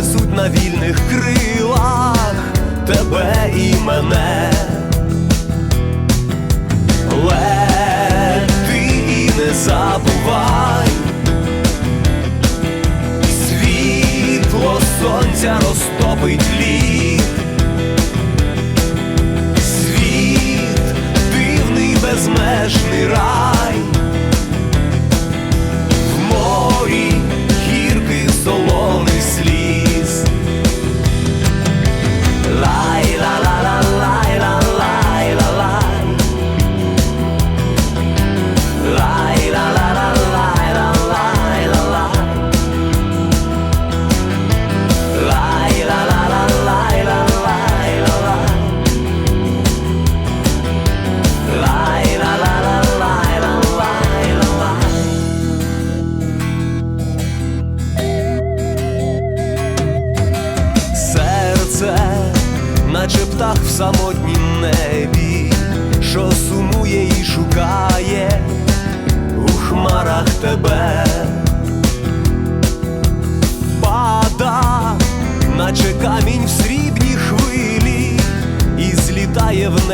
несуть на вільних крилах тебе і мене.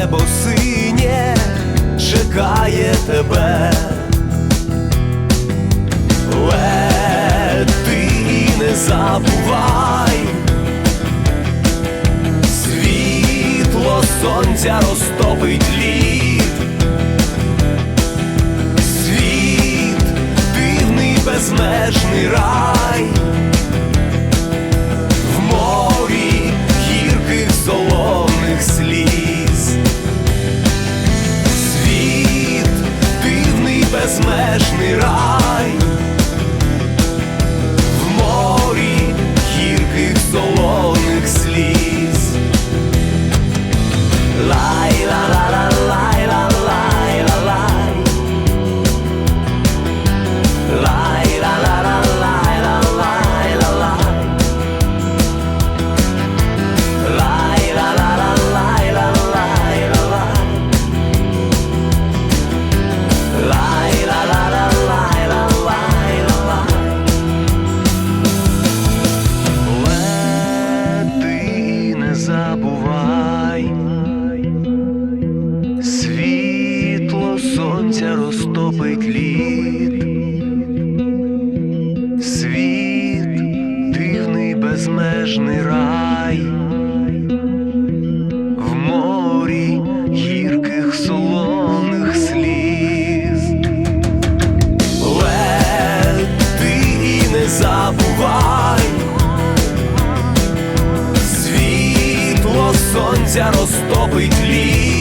небо синє чекає тебе, лети не забувай, світло сонця розтопить. сонця розтопить лід, світ, дивний безмежний рай, в морі гірких солоних сліз, лети і не забувай, світло сонця розтопить лід.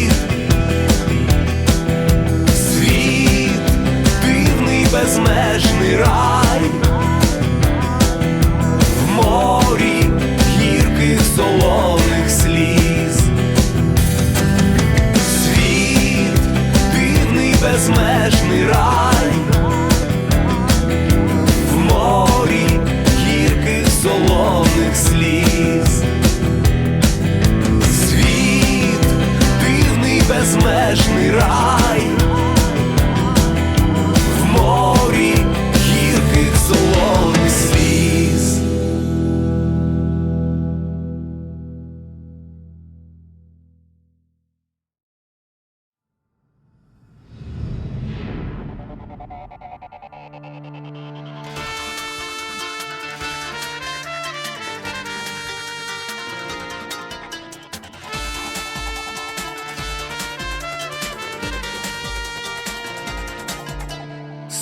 ніжний рай.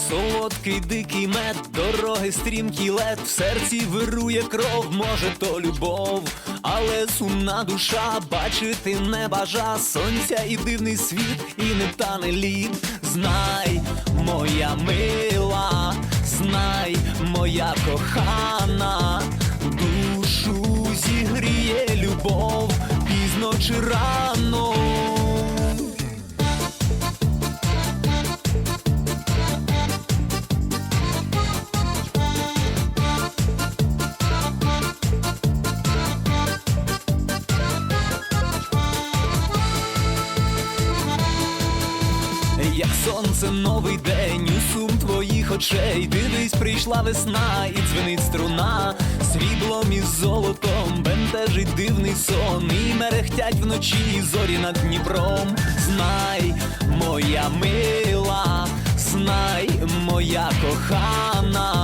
солодкий дикий мед, дороги стрімкий лед, в серці вирує кров, може, то любов, але сумна душа бачити не бажа сонця і дивний світ, і не тане лід. Знай, моя мила, знай, моя кохана. Сонце, новий день, у сум твоїх очей. Дивись, прийшла весна і дзвенить струна, сріблом і золотом бентежить дивний сон, і мерехтять вночі зорі над Дніпром. Знай, моя мила, знай, моя кохана,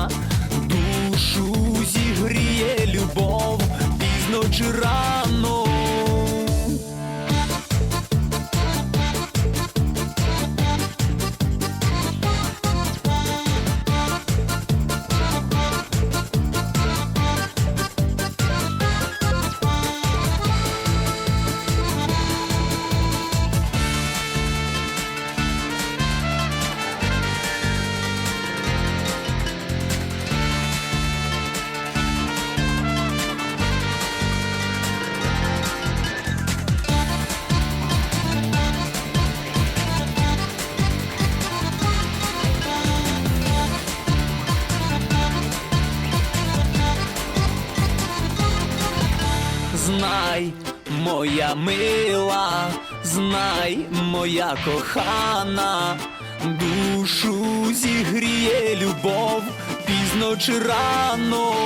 Знай, моя мила, знай, моя кохана, душу зігріє любов, пізно чи рано.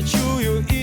Я чую і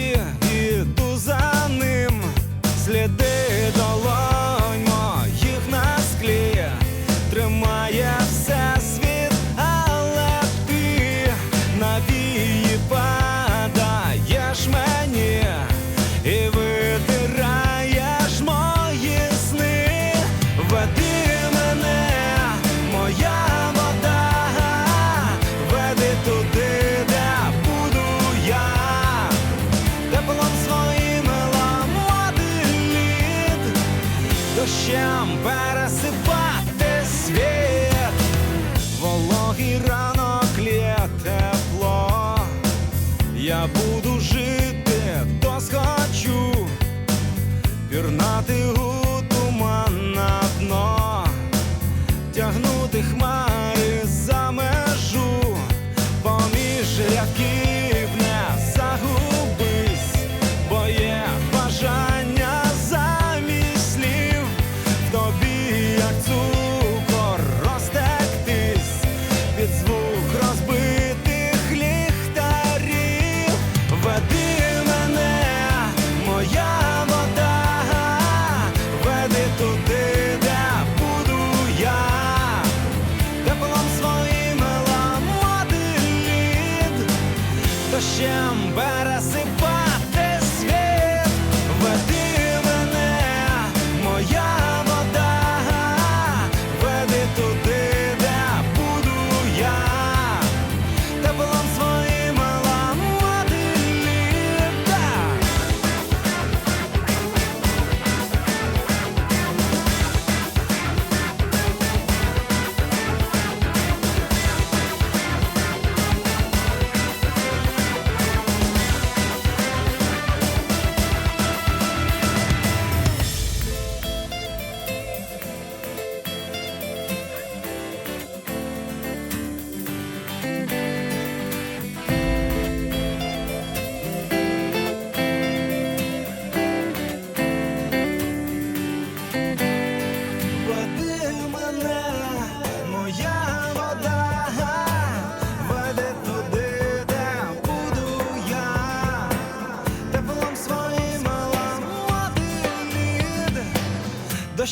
Дощем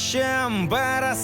дощем бере